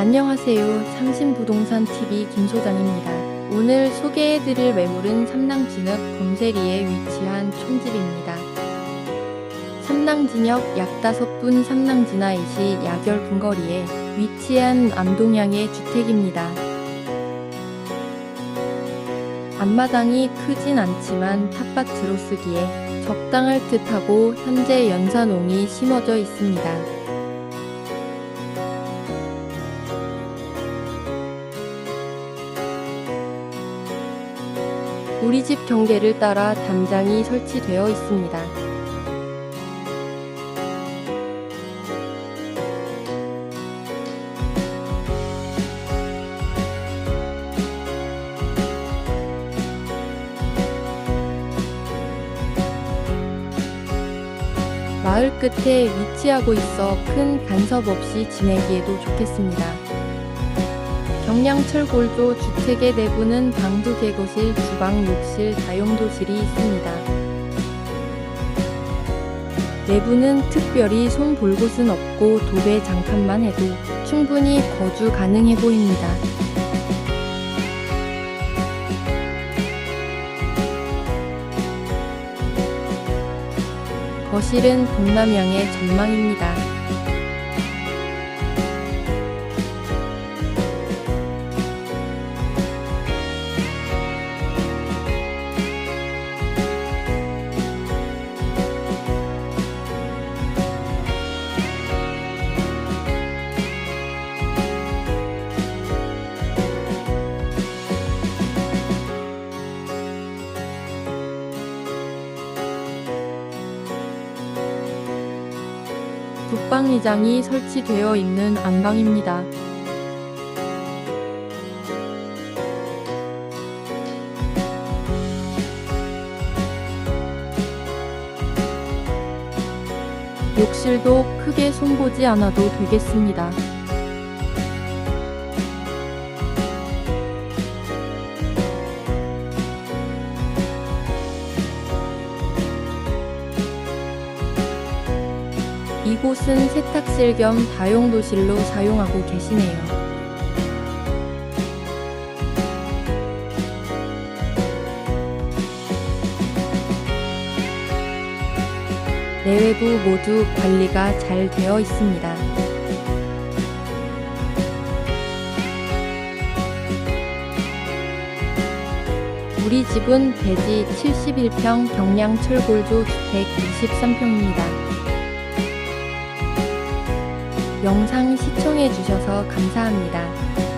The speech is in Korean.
안녕하세요. 삼신부동산TV 김소장입니다. 오늘 소개해드릴 매물은 삼랑진역 검세리에 위치한 촌집입니다. 삼랑진역 약 5분 삼랑진하이시 야결 근거리에 위치한 암동향의 주택입니다. 앞마당이 크진 않지만 텃밭으로 쓰기에 적당할 듯하고 현재 연산홍이 심어져 있습니다. 우리 집 경계를 따라 담장이 설치되어 있습니다. 마을 끝에 위치하고 있어 큰 간섭 없이 지내기에도 좋겠습니다. 경량철골조 주택의 내부는 방도 개거실, 주방, 욕실, 다용도실이 있습니다. 내부는 특별히 손볼 곳은 없고 도배 장판만 해도 충분히 거주 가능해 보입니다. 거실은 동남향의 전망입니다. 북방이장이 설치되어 있는 안방입니다. 욕실도 크게 손보지 않아도 되겠습니다. 이곳은 세탁실 겸 다용도실로 사용하고 계시네요. 내외부 모두 관리가 잘 되어 있습니다. 우리 집은 대지 71평 경량 철골조 주택 23평입니다. 영상 시청해 주셔서 감사합니다.